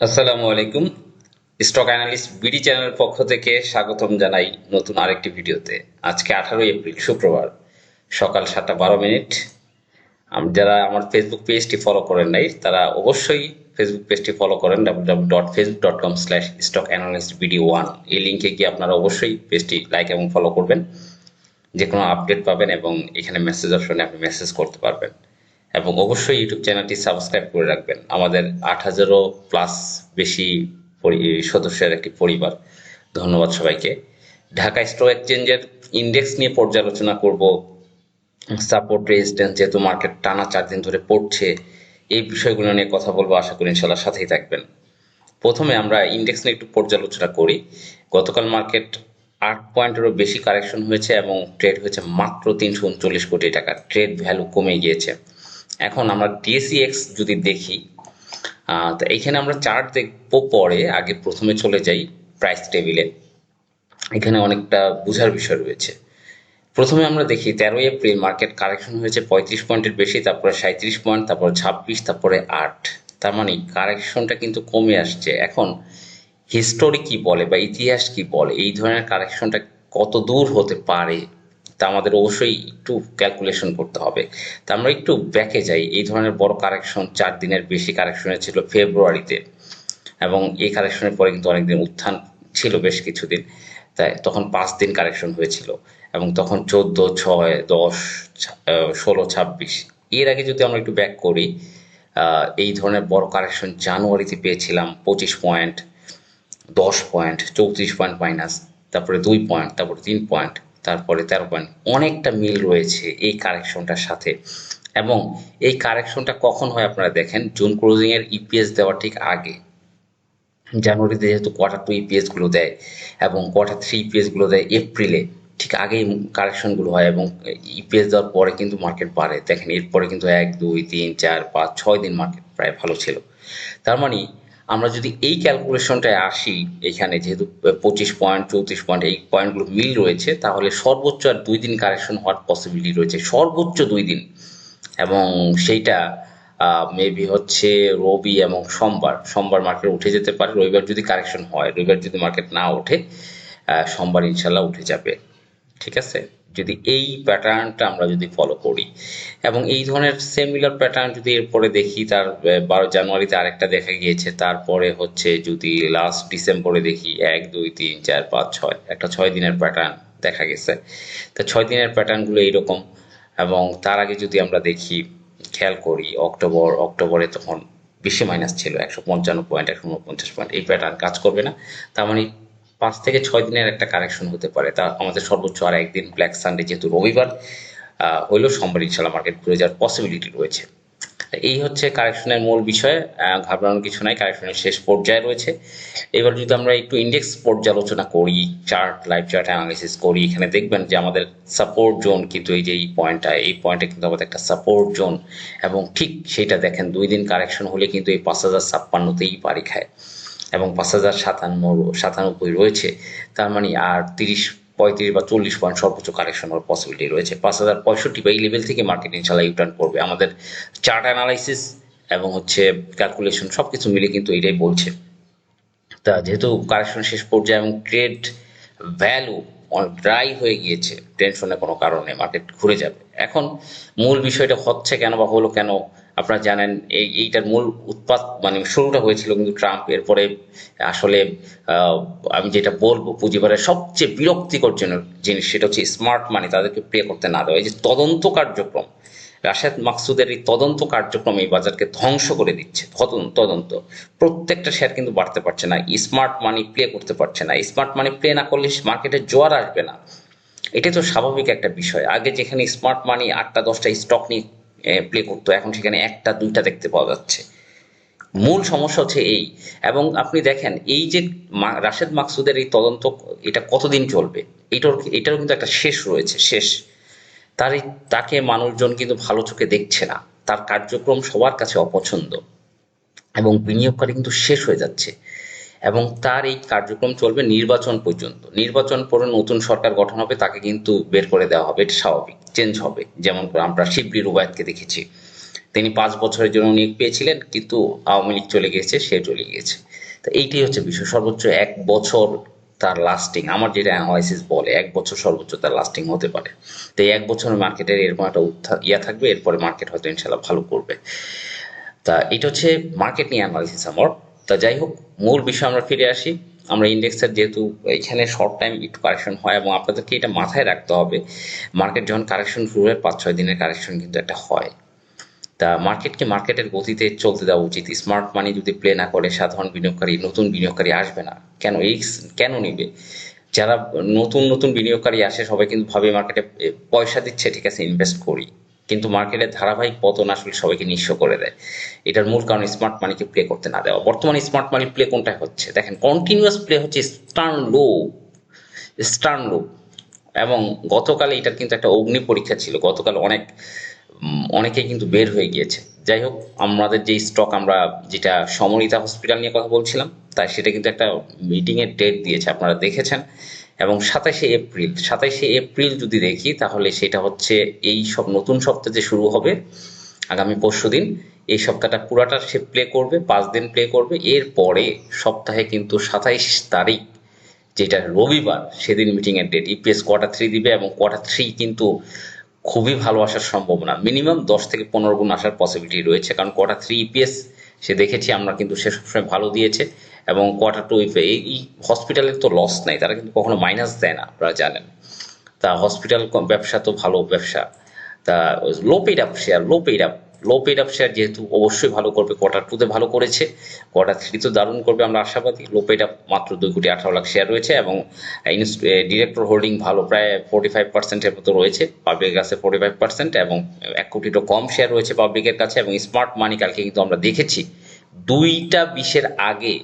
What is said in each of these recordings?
আসসালামু আলাইকুম। Stock analyst BD চ্যানেলের পক্ষ থেকে স্বাগতম জানাই নতুন আরেকটি ভিডিওতে। আজকে আঠারোই এপ্রিল, শুক্রবার, সকাল সাতটা বারো মিনিট। যারা আমার ফেসবুক পেজটি ফলো করেন নাই, তারা অবশ্যই ফেসবুক পেজটি ফলো করেন W dot Facebook dot com slash stock analyst BD one এই লিঙ্কে গিয়ে আপনারা অবশ্যই পেজটি লাইক এবং ফলো করবেন। যে কোনো আপডেট পাবেন এবং এখানে মেসেজ অপশনে আপনি মেসেজ করতে পারবেন। এবং অবশ্যই ইউটিউব চ্যানেলটি সাবস্ক্রাইব করে রাখবেন। আমাদের আট হাজারও প্লাস বেশি সদস্যের একটি পরিবার। ধন্যবাদ সবাইকে। ঢাকা স্টক এক্সচেঞ্জের ইন্ডেক্স নিয়ে পর্যালোচনা করব। সাপোর্ট রেজিস্ট্যান্স যেহেতু মার্কেট টানা চার দিন ধরে পড়ছে, এই বিষয়গুলো নিয়ে কথা বলব, আশা করি ইনশাল্লাহ সাথেই থাকবেন। প্রথমে আমরা ইন্ডেক্স নিয়ে একটু পর্যালোচনা করি। গতকাল মার্কেট আট পয়েন্টেরও বেশি কারেকশন হয়েছে এবং ট্রেড হয়েছে মাত্র তিনশো উনচল্লিশ কোটি টাকা। ট্রেড ভ্যালু কমে গিয়েছে। এখন আমরা ডিএসিএক্স যদি দেখি তো এইখানে আমরা চার্ট দেখব পরে, আগে প্রথমে চলে যাই প্রাইস টেবিলে এখানে অনেকটা বোঝার বিষয় রয়েছে। প্রথমে আমরা দেখি, তেরোই এপ্রিল মার্কেট কারেকশন হয়েছে পঁয়ত্রিশ পয়েন্টের বেশি, তারপরে সাঁত্রিশ পয়েন্ট তারপরে ছাব্বিশ, তারপরে আট। তার মানে কারেকশনটা কিন্তু কমে আসছে। এখন হিস্টোরি কি বলে বা ইতিহাস কি বলে? এই ধরনের কারেকশনটা কত দূর হতে পারে? তা আমাদের অবশ্যই একটু ক্যালকুলেশন করতে হবে। তা আমরা একটু ব্যাকে যাই। এই ধরনের বড় কারেকশন চার দিনের বেশি কারেকশনে ছিল ফেব্রুয়ারিতে এবং এই কারেকশনের পরে কিন্তু অনেকদিন উত্থান ছিল বেশ কিছুদিন। তাই তখন পাঁচ দিন কারেকশন হয়েছিল এবং তখন চোদ্দ, ছয়, দশ ষোলো, ছাব্বিশ। এর আগে যদি আমরা একটু ব্যাক করি এই ধরনের বড় কারেকশন জানুয়ারিতে পেয়েছিলাম পঁচিশ পয়েন্ট দশ পয়েন্ট চৌত্রিশ পয়েন্ট মাইনাস তারপরে দুই পয়েন্ট তারপরে তিন পয়েন্ট তারপরে তেরো পয়েন্ট অনেকটা মিল রয়েছে এই কারেকশনটার সাথে। এবং এই কারেকশনটা কখন হয় আপনারা দেখেন? জুন ক্লোজিং এর ইপিএস দেওয়ার ঠিক আগে। জানুয়ারিতে যেহেতু কোয়ার্টার টু ইপিএসগুলো দেয় এবং কোয়ার্টার থ্রি ইপিএসগুলো দেয় এপ্রিলে ঠিক আগেই কারেকশনগুলো হয় এবং ইপিএস দেওয়ার পরে কিন্তু মার্কেট বাড়ে। দেখেন এরপরে কিন্তু এক, দুই, তিন, চার, পাঁচ, ছয় দিন মার্কেট প্রায় ভালো ছিল। তার মানে আমরা যদি এই ক্যালকুলেশনটায় আসি এখানে, যেহেতু পঁচিশ পয়েন্ট চৌত্রিশ পয়েন্ট এই পয়েন্টগুলো মিল রয়েছে, তাহলে সর্বোচ্চ আর দুই দিন কারেকশন হওয়ার পসিবিলিটি রয়েছে। সর্বোচ্চ দুই দিন। এবং সেইটা মেবি হচ্ছে রবি এবং সোমবার। সোমবার মার্কেট উঠে যেতে পারে। রবিবার যদি কারেকশন হয়, রবিবার যদি মার্কেট না ওঠে সোমবার ইনশাল্লাহ উঠে যাবে। ঠিক আছে? যদি এই প্যাটার্নটা আমরা যদি ফলো করি, এবং এই ধরনের সিমিলার প্যাটার্ন যদি এরপরে দেখি, তার বারো জানুয়ারিতে আরেকটা দেখা গিয়েছে, তারপরে হচ্ছে যদি লাস্ট ডিসেম্বরে দেখি, এক, দুই, তিন, চার, পাঁচ, ছয়, একটা ছয় দিনের প্যাটার্ন দেখা গেছে। তা ছয় দিনের প্যাটার্নগুলো এইরকম, এবং তার আগে যদি আমরা দেখি, খেয়াল করি, অক্টোবর, অক্টোবরে তখন বেশি মাইনাস ছিল, একশো পঞ্চান্ন পয়েন্ট একশো উনপঞ্চাশ পয়েন্ট এই প্যাটার্ন কাজ করবে না। তার মানে পাঁচ থেকে ছয় দিনের একটা কারেকশন হতে পারে। তা আমাদের সর্বোচ্চ আর একদিন ব্ল্যাক সানডে যেহেতু রবিবার হইলেও সোমবার ইনশাল্লাহ মার্কেট ঘুরে যাওয়ার পসিবিলিটি রয়েছে। এই হচ্ছে কারেকশনের মূল বিষয় ঘাবড়ানোর কিছু নাই, কারেকশনের শেষ পর্যায়ে রয়েছে। এবার যদি আমরা একটু ইন্ডেক্স পর্যালোচনা করি চার্ট লাইভ চার্ট অ্যানালিসিস করি, এখানে দেখবেন যে আমাদের সাপোর্ট জোন কিন্তু এই যে এই পয়েন্টটা এই পয়েন্টে কিন্তু আমাদের একটা সাপোর্ট জোন এবং ঠিক সেটা দেখেন, দুই দিন কারেকশন হলে কিন্তু এই পাঁচ হাজার ছাপ্পান্নতেই পারি খায়। এবং পাঁচ হাজার সাতান্ন সাতানব্বই রয়েছে। তার মানে আর তিরিশ, পঁয়ত্রিশ বা চল্লিশ পয়েন্ট সর্বোচ্চ কারেকশন হওয়ার পসিবিলিটি রয়েছে। পাঁচ হাজার পঁয়ষট্টি বা এই লেভেল থেকে মার্কেট ইনশাল্লাহ ইউটার্ন করবে। আমাদের চার্ট অ্যানালাইসিস এবং হচ্ছে ক্যালকুলেশন সব কিছু মিলে কিন্তু এটাই বলছে। তা যেহেতু কারেকশন শেষ পর্যায়ে এবং ট্রেড ভ্যালু ড্রাই হয়ে গিয়েছে টেনশনের কোনো কারণে মার্কেট ঘুরে যাবে। এখন মূল বিষয়টা হচ্ছে কেন বা হলো কেন আপনারা জানেন, এই, এইটার মূল উৎপাত মানে শুরুটা হয়েছিল কিন্তু ট্রাম্প। এরপরে আসলে আমি যেটা বলব পুঁজিবারের সবচেয়ে বিরক্তিকর জিনিস সেটা হচ্ছে স্মার্ট মানি, তাদেরকে প্লে করতে না দেওয়া। এই যে তদন্ত কার্যক্রম, রাশেদ মাকসুদের এই তদন্ত কার্যক্রম এই বাজারকে ধ্বংস করে দিচ্ছে, তদন্ত প্রত্যেকটা শেয়ার কিন্তু বাড়তে পারছে না, স্মার্ট মানি প্লে করতে পারছে না। স্মার্ট মানি প্লে না করলে মার্কেটে জোয়ার আসবে না। এটা তো স্বাভাবিক একটা বিষয়। আগে যেখানে স্মার্ট মানি আটটা, দশটা স্টক নিয়ে প্লে করতো। এখন সেখানে একটা, দুইটা দেখতে পাওয়া যাচ্ছে। মূল সমস্যা হচ্ছে এই। এবং আপনি দেখেন, এই যে রাশেদ মাকসুদের এই তদন্ত, এটা কতদিন চলবে? এটার, এটারও কিন্তু একটা শেষ রয়েছে, শেষ। তার তাকে মানুষজন কিন্তু ভালো চোখে দেখছে না। তার কার্যক্রম সবার কাছে অপছন্দ। এবং বিনিয়োগকারী কিন্তু শেষ হয়ে যাচ্ছে। এবং তার এই কার্যক্রম চলবে নির্বাচন পর্যন্ত। নির্বাচন পরে নতুন সরকার গঠন হবে, তাকে কিন্তু বের করে দেওয়া হবে, এটা স্বাভাবিক। চেঞ্জ হবে। যেমন আমরা শিবলি রুবায়তকে দেখেছি। তিনি পাঁচ বছরের জন্য নিয়োগ পেয়েছিলেন, কিন্তু আওয়ামী লীগ চলে গিয়েছে, সে চলে গিয়েছে। তো এইটাই হচ্ছে বিষয়। সর্বোচ্চ এক বছর তার লাস্টিং আমার যেটা অ্যানালাইসিস বলে, এক বছর সর্বোচ্চ তার লাস্টিং হতে পারে। তো এক বছরের মার্কেটের এরকম একটা উত্থান ইয়া থাকবে, এরপরে মার্কেট হয়তো ইনশাল্লাহ ভালো করবে। তা এটা হচ্ছে মার্কেট নিয়ে অ্যানালাইসিস আমার। তা যাই হোক, মূল বিষয় আমরা ফিরে আসি। আমরা ইন্ডেক্সের যেহেতু এখানে শর্ট টাইম একটু কারেকশন হয় এবং আপনাদেরকে এটা মাথায় রাখতে হবে মার্কেট যখন কারেকশন শুরু হয় পাঁচ, ছয় দিনের কারেকশন কিন্তু একটা হয়। তা মার্কেটকে মার্কেটের গতিতে চলতে দেওয়া উচিত। স্মার্ট মানি যদি প্লে না করে, সাধারণ বিনিয়োগকারী, নতুন বিনিয়োগকারী আসবে না। কেন এই কেন নিবে? যারা নতুন নতুন বিনিয়োগকারী আসে, সবাই কিন্তু ভাবে মার্কেটে পয়সা দিচ্ছে, ঠিক আছে ইনভেস্ট করি। কিন্তু মার্কেটের ধারাবাহিক পতন আসলে সবাইকে নিঃস্ব করে দেয়। এটার মূল কারণ স্মার্ট মানিকে প্লে করতে না দেওয়া। বর্তমানে স্মার্ট মানি প্লে কোনটায় হচ্ছে? দেখেন কন্টিনিউয়াস প্লে হচ্ছে স্টার্ন লো স্টার্ন লো এবং গতকাল এটার কিন্তু একটা অগ্নি পরীক্ষা ছিল। গতকাল অনেক উম, অনেকেই কিন্তু বের হয়ে গিয়েছে। যাই হোক আমাদের যে স্টক আমরা যেটা সমরিতা হসপিটাল নিয়ে কথা বলছিলাম তাই সেটা কিন্তু একটা মিটিং এর ডেট দিয়েছে আপনারা দেখেছেন। এবং সাতাশে এপ্রিল সাতাশে এপ্রিল যদি দেখি তাহলে সেটা হচ্ছে এই সব নতুন সপ্তাহ যে শুরু হবে আগামী পরশু দিন, এই সপ্তাহটা পুরাটা সে প্লে করবে, পাঁচ দিন প্লে করবে। এরপরে সপ্তাহে কিন্তু সাতাইশ তারিখ, যেটা রবিবার, সেদিন মিটিং এর ডেট ইপিএস কোয়ার্টার থ্রি দিবে এবং কোয়ার্টার থ্রি কিন্তু খুবই ভালো আসার সম্ভাবনা। মিনিমাম দশ থেকে পনেরো গুণ আসার পসিবিলিটি রয়েছে। কারণ কোয়ার্টার থ্রি ইপিএস সে দেখেছি আমরা কিন্তু সে সবসময় ভালো দিয়েছে এবং কোয়ার্টার টু এই হসপিটালের তো লস নাই, তারা কিন্তু কখনো মাইনাস দেয় না, আপনারা জানেন। তা হসপিটাল ব্যবসা তো ভালো ব্যবসা। তা low paid up share low paid up low paid up share যেহেতু অবশ্যই ভালো করবে কোয়ার্টার টুতে ভালো করেছে কোয়ার্টার থ্রি তো দারুণ করবে, আমরা আশাবাদী। লো পেড আপ মাত্র দুই কোটি আঠারো লাখ শেয়ার রয়েছে এবং ডিরেক্টর হোল্ডিং ভালো প্রায় ফোর্টি ফাইভ পার্সেন্টের মতো রয়েছে পাবলিকের কাছে ফোর্টি ফাইভ পার্সেন্ট এবং এক কোটিরও কম শেয়ার রয়েছে পাবলিকের কাছে এবং স্মার্ট মানি কালকে কিন্তু আমরা দেখেছি। দুইটা বিশের আগে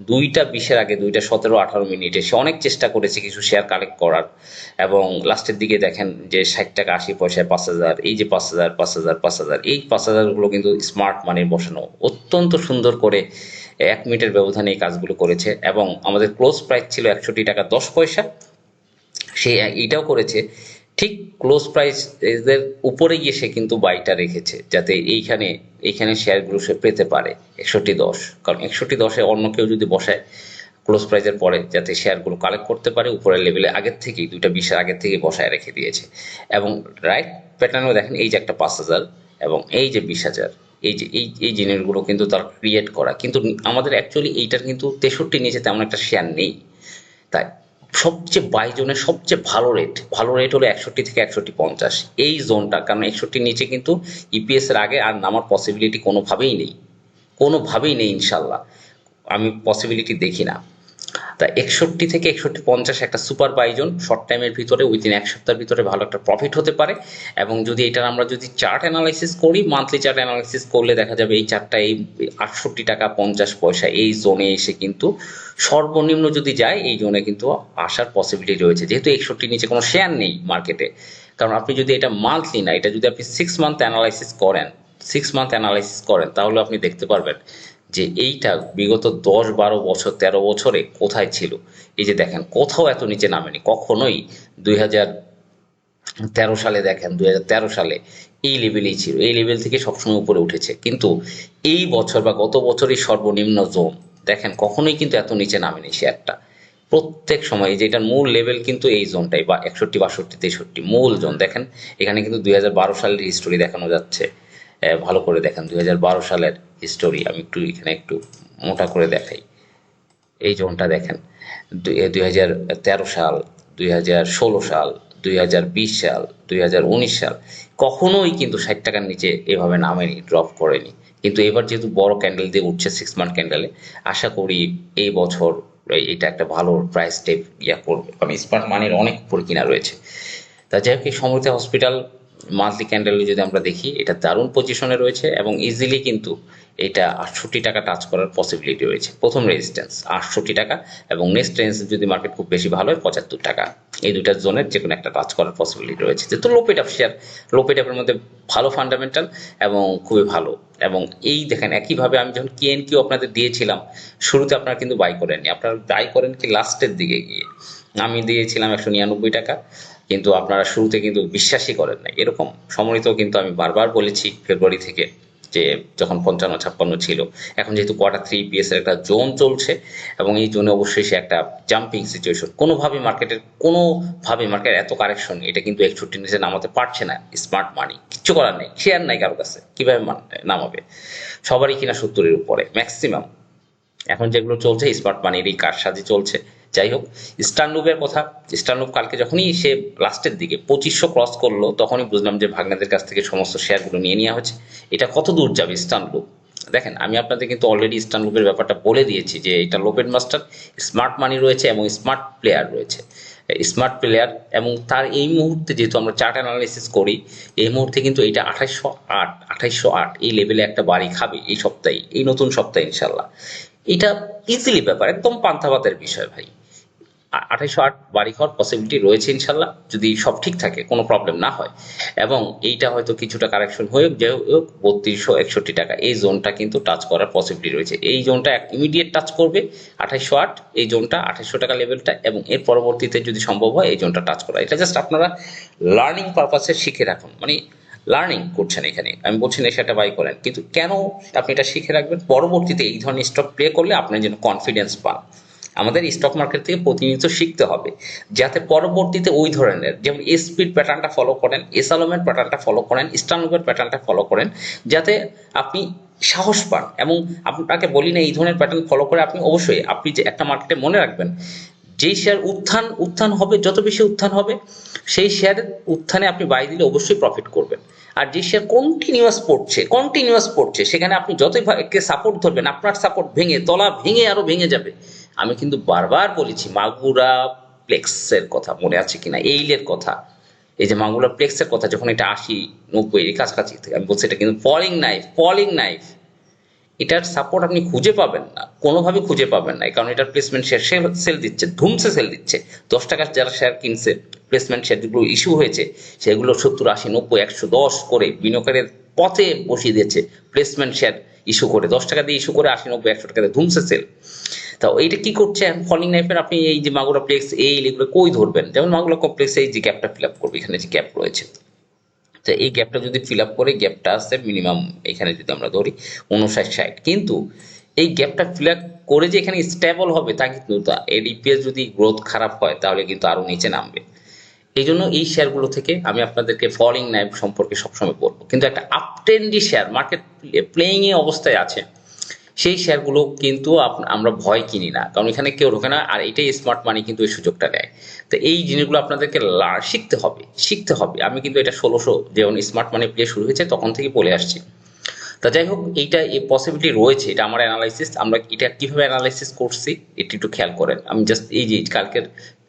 দুইটা বিশের আগে দুইটা সতেরো, আঠারো মিনিটে সে অনেক চেষ্টা করেছে কিছু শেয়ার কালেক্ট করার। এবং লাস্টের দিকে দেখেন যে ষাট টাকা, আশি পয়সায় পাঁচ হাজার, এই যে পাঁচ হাজার পাঁচ হাজার পাঁচ হাজার, এই পাঁচ হাজারগুলো কিন্তু স্মার্ট মানির বসানো অত্যন্ত সুন্দর করে এক মিনিটের ব্যবধানে এই কাজগুলো করেছে। এবং আমাদের ক্লোজ প্রাইস ছিল একষট্টি টাকা দশ পয়সা। সে এইটাও করেছে ঠিক ক্লোজ প্রাইস এদের উপরে গিয়ে সে কিন্তু বাইটা রেখেছে, যাতে এইখানে এইখানে শেয়ারগুলো সে পেতে পারে, একষট্টি দশ। কারণ একষট্টি দশে অন্য কেউ যদি বসায় ক্লোজ প্রাইজের পরে যাতে শেয়ারগুলো কালেক্ট করতে পারে, উপরের লেভেলে আগের থেকেই, দুইটা বিশের আগের থেকে বসায় রেখে দিয়েছে। এবং রাইট প্যাটার্নেও দেখেন, এই যে একটা পাঁচ হাজার এবং এই যে বিশ হাজার, এই যে, এই এই জিনিসগুলো কিন্তু তার ক্রিয়েট করা। কিন্তু আমাদের অ্যাকচুয়ালি এইটার কিন্তু তেষট্টি নিচে তেমন একটা শেয়ার নেই। তাই সবচেয়ে বাই জোনের সবচেয়ে ভালো রেট ভালো রেট হলো একষট্টি থেকে একষট্টি পঞ্চাশ। এই জোনটা কারণ একষট্টির নিচে কিন্তু ইপিএস এর আগে আর নামার পসিবিলিটি কোনোভাবেই নেই। কোনোভাবেই নেই, ইনশাল্লাহ। আমি পসিবিলিটি দেখি না। তা একষট্টি থেকে একষট্টি পঞ্চাশ একটা সুপার বাইজন শর্ট টাইমের ভিতরে উইদিন এক সপ্তাহের ভিতরে ভালো একটা প্রফিট হতে পারে। এবং যদি এটার আমরা যদি চার্ট অ্যানালাইসিস করি মান্থলি চার্ট অ্যানালাইসিস করলে দেখা যাবে এই চারটা এই আটষট্টি টাকা পঞ্চাশ পয়সা, এই জোনে এসে কিন্তু সর্বনিম্ন যদি যায়, এই জোনে কিন্তু আসার পসিবিলিটি রয়েছে। যেহেতু একষট্টির নিচে কোনো শেয়ার নেই মার্কেটে কারণ আপনি যদি এটা মান্থলি না, এটা যদি আপনি সিক্স মান্থ অ্যানালাইসিস করেন সিক্স মান্থ অ্যানালাইসিস করেন, তাহলে আপনি দেখতে পারবেন যে এইটা বিগত দশ, বারো বছর, তেরো বছরে কোথায় ছিল? এই যে দেখেন, কোথাও এত নিচে নামেনি। কখনোই দুই তেরো সালে দেখেন, দুই তেরো সালে এই লেভেলেই ছিল। এই লেভেল থেকে সবসময় উপরে উঠেছে। কিন্তু এই বছর বা গত বছরই সর্বনিম্ন জোন। দেখেন, কখনোই কিন্তু এত নিচে নামেনি শেয়ারটা প্রত্যেক সময় যেটার মূল লেভেল কিন্তু এই জোনটাই, বা একষট্টি, বাষট্টি, তেষট্টি, মূল জোন। দেখেন, এখানে কিন্তু দুই সালের হিস্টোরি দেখানো যাচ্ছে। ভালো করে দেখেন। দুই হাজার বারো সালের হিস্টোরি আমি একটু এখানে একটু মোটা করে দেখাই। এই জোনটা দেখেন, দুই হাজার তেরো সাল, দুই হাজার ষোলো সাল, দুই হাজার বিশ সাল, দুই হাজার উনিশ সাল, কখনোই কিন্তু ষাট টাকার নিচে এভাবে নামেনি ড্রপ করেনি। কিন্তু এবার যেহেতু বড় ক্যান্ডেল দিয়ে উঠছে সিক্স মান্থ ক্যান্ডেলে আশা করি এই বছর এটা একটা ভালো প্রাইস টেপ ইয়া করবে। কারণ স্মার্ট মানির অনেক উপর কিনা রয়েছে। তা যাই হোক, এই হসপিটাল মান্থলি ক্যান্ডেলে যদি আমরা দেখি, এটা দারুণ পজিশনে রয়েছে এবং ইজিলি কিন্তু এটা আটষট্টি টাকা টাচ করার পসিবিলিটি রয়েছে। প্রথম রেজিস্ট্যান্স আটষট্টি টাকা এবং নেক্সট রেঞ্জ যদি মার্কেট খুব বেশি ভালো হয়, পঁচাত্তর টাকা। এই দুইটা জোনের যে কোনো একটা টাচ করার পসিবিলিটি রয়েছে। যেহেতু লোপেট আপ শেয়ার লোপেট আপের মধ্যে ভালো ফান্ডামেন্টাল এবং খুবই ভালো। এবং এই দেখেন, একইভাবে আমি যখন কেএন কিউ আপনাদের দিয়েছিলাম, শুরুতে আপনারা কিন্তু বাই করেননি। আপনারা বাই করেন কি লাস্টের দিকে গিয়ে। আমি দিয়েছিলাম একশো নিরানব্বই টাকা। কিন্তু আপনারা শুরুতে কিন্তু বিশ্বাসই করেন না এরকম সমরিত কিন্তু আমি বারবার বলেছি ফেব্রুয়ারি থেকে যে যখন পঞ্চান্ন, ছাপ্পান্ন ছিল, এখন যেহেতু কোয়ার্টার থ্রি পিএস এর একটা জোন চলছে এবং এই জোনে অবশ্যই সে একটা জাম্পিং সিচুয়েশন কোনোভাবে মার্কেটের কোনোভাবে মার্কেট এত কারেকশন এটা কিন্তু একষট্টি নিচে নামাতে পারছে না স্মার্ট মানি কিচ্ছু করার নেই শেয়ার নাই কারোর কাছে। কীভাবে নামাবে? সবারই কিনা সত্তরের উপরে ম্যাক্সিমাম এখন যেগুলো চলছে স্মার্ট মানির এই কারসাজি চলছে। যাই হোক স্টানলুপের কথা স্টানলুপ কালকে যখনই সে লাস্টের দিকে পঁচিশশো ক্রস করল, তখনই বুঝলাম যে ভাগনাদের কাছ থেকে সমস্ত শেয়ারগুলো নিয়ে নেওয়া হচ্ছে। এটা কত দূর যাবে স্টানলুপ দেখেন, আমি আপনাদের কিন্তু অলরেডি স্টানলুপের ব্যাপারটা বলে দিয়েছি যে এটা লোপেন মাস্টার স্মার্ট মানি রয়েছে এবং স্মার্ট প্লেয়ার রয়েছে। স্মার্ট প্লেয়ার এবং তার এই মুহূর্তে যেহেতু আমরা চার্ট অ্যানালাইসিস করি, এই মুহূর্তে কিন্তু এটা আঠাইশশো আট আঠাইশশো আট, এই লেভেলে একটা বাড়ি খাবে এই সপ্তাহে এই নতুন সপ্তাহে ইনশাল্লাহ এটা ইজিলি ব্যাপার, একদম পান্থাবাতের বিষয় ভাই। আঠাইশো আট বাড়ি খাওয়ার পসিবিলিটি রয়েছে ইনশাল্লাহ। যদি সব ঠিক থাকে, কোনো প্রবলেম না হয়। এবং এইটা হয়তো কিছুটা কারেকশন হয়ে যে হোক, বত্রিশশো একষট্টি টাকা। এই জোনটা কিন্তু টাচ করার পসিবিলিটি রয়েছে। এই জোনটা ইমিডিয়েট টাচ করবে আঠাইশো আট, এই জোনটা আঠাইশশো টাকা লেভেলটা এবং এর পরবর্তীতে যদি সম্ভব হয়, এই জোনটা টাচ করা। এটা জাস্ট আপনারা লার্নিং পারপাসে শিখে রাখুন। মানে লার্নিং করছেন এখানে। আমি বলছি না সেটা বাই করেন। কিন্তু কেন আপনি এটা শিখে রাখবেন? পরবর্তীতে এই ধরনের স্টক প্লে করলে আপনি যেন কনফিডেন্স পান। আমাদের স্টক মার্কেট থেকে প্রতিনিয়ত শিখতে হবে, যাতে পরবর্তীতে ওই ধরনের, যেমন স্পিড প্যাটার্নটা ফলো করেন এসালমের প্যাটার্নটা ফলো করেন স্টানলোভের প্যাটার্নটা ফলো করেন, যাতে আপনি সাহস পান। এবং আপনাকে বলি না এই ধরনের প্যাটার্ন ফলো করে আপনি অবশ্যই, আপনি যে একটা মার্কেটে মনে রাখবেন, যেই শেয়ার উত্থান উত্থান হবে, যত বেশি উত্থান হবে, সেই শেয়ারের উত্থানে আপনি বাই দিলে অবশ্যই প্রফিট করবেন। আর যে শেয়ার কন্টিনিউয়াস পড়ছে কন্টিনিউয়াস পড়ছে, সেখানে আপনি যতই সাপোর্ট ধরবেন, আপনার সাপোর্ট ভেঙে, তলা ভেঙে আরও ভেঙে যাবে। আমি কিন্তু বারবার বলেছি, মাগুরা প্লেক্সের কথা মনে আছে কিনা? এইলের কথা। এই যে মাগুরা প্লেক্সের কথা, যখন এটা আশি, নব্বই এর কাছাকাছি থেকে, আমি বলছি এটা কিন্তু ফলিং নাইফ ফলিং নাইফ এটার সাপোর্ট আপনি খুঁজে পাবেন না, কোনোভাবে খুঁজে পাবেন না। কারণ এটার প্লেসমেন্ট শেয়ার সেল দিচ্ছে, ধুমসে সেল দিচ্ছে। দশ টাকার যারা শেয়ার কিনছে প্লেসমেন্ট শেয়ার যেগুলো ইস্যু হয়েছে, সেগুলো সত্তর, আশি, নব্বই, একশো দশ করে বিনিয়োগের পথে বসিয়ে দিয়েছে প্লেসমেন্ট শেয়ার ইস্যু করে, দশ টাকা দিয়ে ইস্যু করে আশি নব্বই, একশো টাকা দিয়ে ধুমসে সেল তা এইটা কি করছে? ফলিং নাইফের আপনি এই যে মাগুরা প্লেক্স এই এগুলো কই ধরবেন? যেমন মাগুরা কমপ্লেক্স এই যে গ্যাপটা ফিল আপ করবে, এখানে যে গ্যাপ রয়েছে। তো এই গ্যাপটা যদি ফিল আপ করে গ্যাপটা আসছে মিনিমাম এখানে যদি আমরা ধরি উনষাট ষাট। কিন্তু এই গ্যাপটা ফিল আপ করে যে এখানে স্টেবল হবে, তা কিন্তু এর ইপিএস যদি গ্রোথ খারাপ হয়, তাহলে কিন্তু আরও নিচে নামবে। এই জন্য এই শেয়ারগুলো থেকে আমি আপনাদেরকে ফলিং নাইফ সম্পর্কে সবসময় বলব। কিন্তু একটা আপট্রেন্ডি শেয়ার মার্কেট প্লেইং এ অবস্থায় আছে, সেই শেয়ারগুলো কিন্তু আমরা ভয় কিনি না। কারণ এখানে কেউ ঢোকে না, আর এটাই স্মার্ট মানি কিন্তু এই সুযোগটা দেয়। তো এই জিনিসগুলো আপনাদেরকে শিখতে হবে শিখতে হবে। আমি কিন্তু এটা ষোলোশো যেমন স্মার্ট মানি প্লে শুরু হয়েছে, তখন থেকে বলে আসছি। তা যাই হোক, এইটা এই পসিবিলিটি রয়েছে, এটা আমার অ্যানালাইসিস আমরা এটা কীভাবে অ্যানালাইসিস করছি, এটি একটু খেয়াল করেন। আমি জাস্ট এই যে কালকের,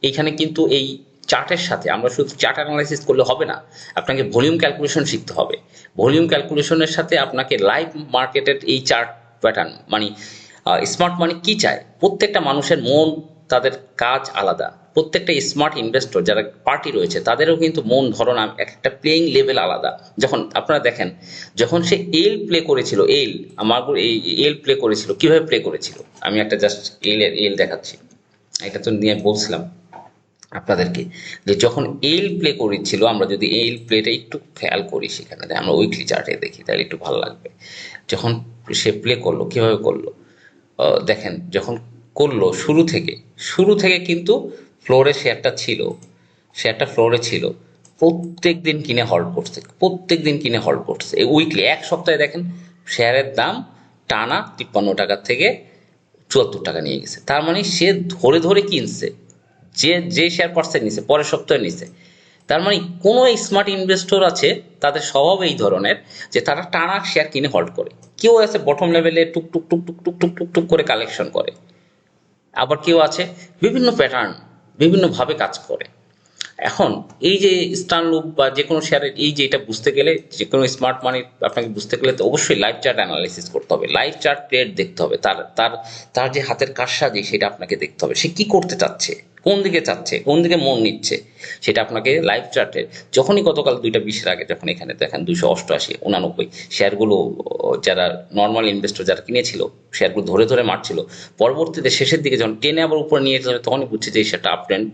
এইখানে কিন্তু এই চার্টের সাথে, আমরা শুধু চার্ট অ্যানালাইসিস করলে হবে না, আপনাকে ভলিউম ক্যালকুলেশন শিখতে হবে। ভলিউম ক্যালকুলেশনের সাথে আপনাকে লাইভ মার্কেটের এই চার্ট প্যাটার্ন মানে স্মার্ট মানি কি চায়? প্রত্যেকটা মানুষের মন তাদের কাজ আলাদা। প্রত্যেকটা স্মার্ট ইনভেস্টর যারা পার্টি রয়েছে, তাদেরও কিন্তু মন ধরন এক একটা প্লেইং লেভেল আলাদা। যখন আপনারা দেখেন, যখন সে এল প্লে করেছিল এল আমার এই এল প্লে করেছিল, কীভাবে প্লে করেছিল? আমি একটা জাস্ট এল এল দেখাচ্ছি। এটা তো নিয়ে বলছিলাম। আপনাদেরকে যে যখন এল প্লে করেছিল, আমরা যদি এল প্লেটা একটু খেয়াল করি সেখানে আমরা উইকলি চার্টে দেখি, তাহলে একটু ভালো লাগবে। যখন সে প্লে করল, কীভাবে করল? দেখেন, যখন করল শুরু থেকে শুরু থেকে কিন্তু ফ্লোরে শেয়ারটা ছিল শেয়ারটা ফ্লোরে ছিল, প্রত্যেক দিন কিনে হল্ড করছে, প্রত্যেক দিন কিনে হল্ড করছে। উইকলি এক সপ্তাহে দেখেন শেয়ারের দাম টানা তিপ্পান্ন টাকা থেকে চুয়াত্তর টাকা নিয়ে গেছে। তার মানে সে ধরে ধরে কিনছে। যে যে শেয়ার পার্সেন্ট নিছে, পরের সপ্তাহে নিছে। তার মানে কোনো স্মার্ট ইনভেস্টর আছে, তাদের স্বভাব এই ধরনের যে তারা টানা শেয়ার কিনে হল্ড করে। কেউ আছে বটম লেভেলে টুক টুক টুক টুক টুক টুক টুক টুক করে কালেকশন করে। আবার কেউ আছে বিভিন্ন প্যাটার্ন বিভিন্নভাবে কাজ করে। এখন এই যে স্টানলুপ বা যে কোনো শেয়ারের এই যে এটা বুঝতে গেলে, যে কোনো স্মার্ট মানি আপনাকে বুঝতে গেলে তো অবশ্যই লাইভ চার্ট অ্যানালাইসিস করতে হবে। লাইভ চার্ট ট্রেড দেখতে হবে। তার তার তার যে হাতের কারসাজি সেটা আপনাকে দেখতে হবে। সে কি করতে চাচ্ছে? কোন দিকে চাচ্ছে, কোন দিকে মন নিচ্ছে, সেটা আপনাকে লাইফ চার্টে যখনই গতকাল দুইটা বিশের আগে যখন এখানে দেখেন দুশো অষ্টআশি, উনানব্বই শেয়ারগুলো যারা নর্মাল ইনভেস্টর যারা কিনেছিল শেয়ারগুলো ধরে ধরে মারছিল, পরবর্তীতে শেষের দিকে যখন টেনে আবার উপরে নিয়ে যেতে হবে তখনই বুঝছে যে সেটা আপ ট্রেন্ড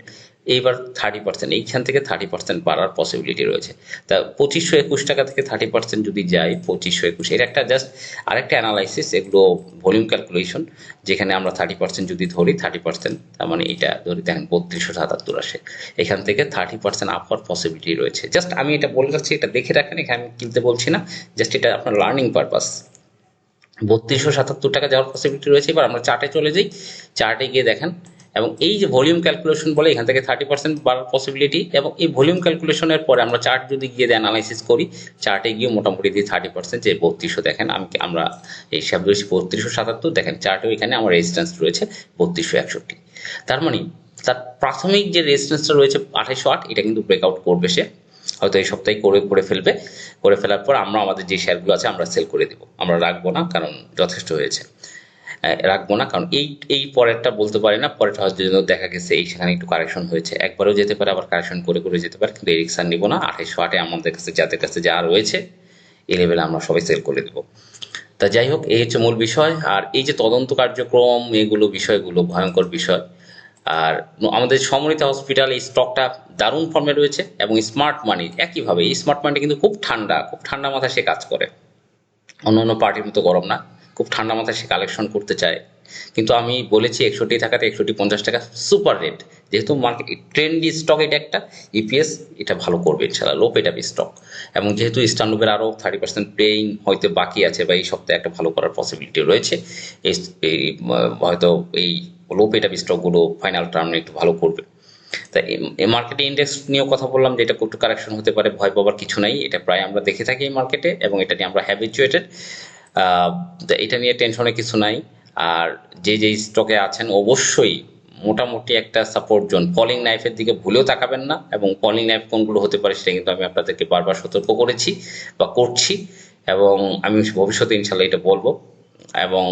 এইবার থার্টি পার্সেন্ট এইখান থেকে থার্টি পার্সেন্ট বাড়ার পসিবিলিটি রয়েছে। তা পঁচিশশো একুশ টাকা থেকে থার্টি পার্সেন্ট যদি যায়, পঁচিশশো একুশ, এর একটা জাস্ট আরেকটা অ্যানালাইসিস এগুলো ভলিউম ক্যালকুলেশন যেখানে আমরা থার্টি পার্সেন্ট যদি ধরি থার্টি পার্সেন্ট তার মানে এটা ধরি দেখেন বত্রিশশো সাতাত্তর আসে। এখান থেকে থার্টি পার্সেন্ট আপ হওয়ার পসিবিলিটি রয়েছে। জাস্ট আমি এটা বলে যাচ্ছি, এটা দেখে রাখেন, এখানে আমি কিনতে বলছি না জাস্ট এটা আপনার লার্নিং পারপাস বত্রিশশো সাতাত্তর টাকা যাওয়ার পসিবিলিটি রয়েছে, এবার আমরা চার্টে চলে যাই। চার্টে গিয়ে দেখেন এবং এই যে ভলিউম ক্যালকুলেশন বলে এখান থেকে থার্টি পার্সেন্ট বাড়ার পসিবিলিটি এবং এই ভলিউম ক্যালকুলেশনের পরে আমরা চার্ট যদি গিয়ে অ্যানালাইসিস করি চার্টে গিয়ে মোটামুটি দিয়ে থার্টি পার্সেন্ট যে বত্রিশশো দেখেন, আমি আমরা এই হিসাব ধরেছি বত্রিশশো সাতাত্তর, দেখেন চার্টেও এখানে আমার রেজিস্ট্যান্স রয়েছে বত্রিশশো একষট্টি। তার মানে তার প্রাথমিক যে রেজিস্ট্যান্সটা রয়েছে আঠাইশশো আট, এটা কিন্তু ব্রেকআউট করবে সে। হয়তো এই সপ্তাহে করে করে ফেলবে। করে ফেলার পর আমরা আমাদের যে শেয়ারগুলো আছে আমরা সেল করে দেবো। আমরা রাখব না, কারণ যথেষ্ট হয়েছে। রাখব না। কারণ এই এই পরেরটা বলতে পারি না, পরেরটা হয়তো দেখা গেছে এই সেখানে একটু কারেকশন হয়েছে। একবারও যেতে পারে, আবার কারেকশন করে করে যেতে পারে, কিন্তু রিক্সা নিব না। আঠাইশশো আটে আমাদের কাছে, যাদের কাছে যা রয়েছে, এই লেভেলে আমরা সবাই সেল করে দেবো। তা যাই হোক, এই হচ্ছে মূল বিষয়। আর এই যে তদন্ত কার্যক্রম, এগুলো বিষয়গুলো, ভয়ঙ্কর বিষয়। আর আমাদের সমরিত হসপিটাল এই স্টকটা দারুণ ফর্মে রয়েছে এবং স্মার্ট মানি একইভাবে এই স্মার্ট মানিটা কিন্তু খুব ঠান্ডা খুব ঠান্ডা মাথায় সে কাজ করে। অন্য অন্য পার্টির মতো গরম না। খুব ঠান্ডা মাথায় সে কালেকশন করতে চায়। কিন্তু আমি বলেছি একষট্টি টাকাতে একষট্টি পঞ্চাশ টাকা সুপার রেট যেহেতু মার্কেট ট্রেন্ডি স্টক এটা একটা ইপিএস এটা ভালো করবে ইনশাল্লাহ লো পেটাবি স্টক এবং যেহেতু স্টানলুপের আরও থার্টি পার্সেন্ট প্লেইং হয়তো বাকি আছে বা এই সপ্তাহে একটা ভালো করার পসিবিলিটি রয়েছে, এই হয়তো এই লো পেটাবি স্টকগুলো ফাইনাল টার্মে একটু ভালো করবে। তা এই মার্কেটে ইন্ডেক্স নিয়েও কথা বললাম যে এটা একটু কারেকশন হতে পারে, ভয় পাবার কিছু নাই, এটা প্রায় আমরা দেখে থাকি এই মার্কেটে এবং এটা নিয়ে আমরা হ্যাবিচুয়েটেড এটা নিয়ে টেনশনে কিছু নাই। আর যে যে স্টকে আছেন, অবশ্যই মোটামুটি একটা সাপোর্ট জোন কলিং নাইফের দিকে ভুলেও তাকাবেন না এবং কলিং নাইফ কোনগুলো হতে পারে সেটা কিন্তু আমি আপনাদেরকে বারবার সতর্ক করেছি বা করছি এবং আমি ভবিষ্যতে ইনশাল্লাহ এটা বলব। এবং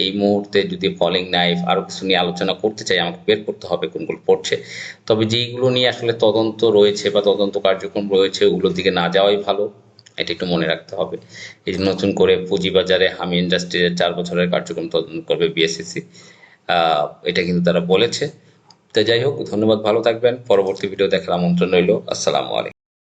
এই মুহূর্তে যদি কলিং নাইফ আরও কিছু নিয়ে আলোচনা করতে চাই, আমাকে বের করতে হবে কোনগুলো পড়ছে। তবে যেইগুলো নিয়ে আসলে তদন্ত রয়েছে বা তদন্ত কার্যক্রম রয়েছে, ওগুলোর দিকে না যাওয়াই ভালো। এটা একটু মনে রাখতে হবে। এই নতুন করে পুঁজিবাজারে হামি ইন্ডাস্ট্রিজের চার বছরের কার্যক্রম তদন্ত করবে বিএসসিসি এটা কিন্তু তারা বলেছে। তো যাই হোক, ধন্যবাদ, ভালো থাকবেন। পরবর্তী ভিডিও দেখার আমন্ত্রণ রইল। আসসালামু আলাইকুম।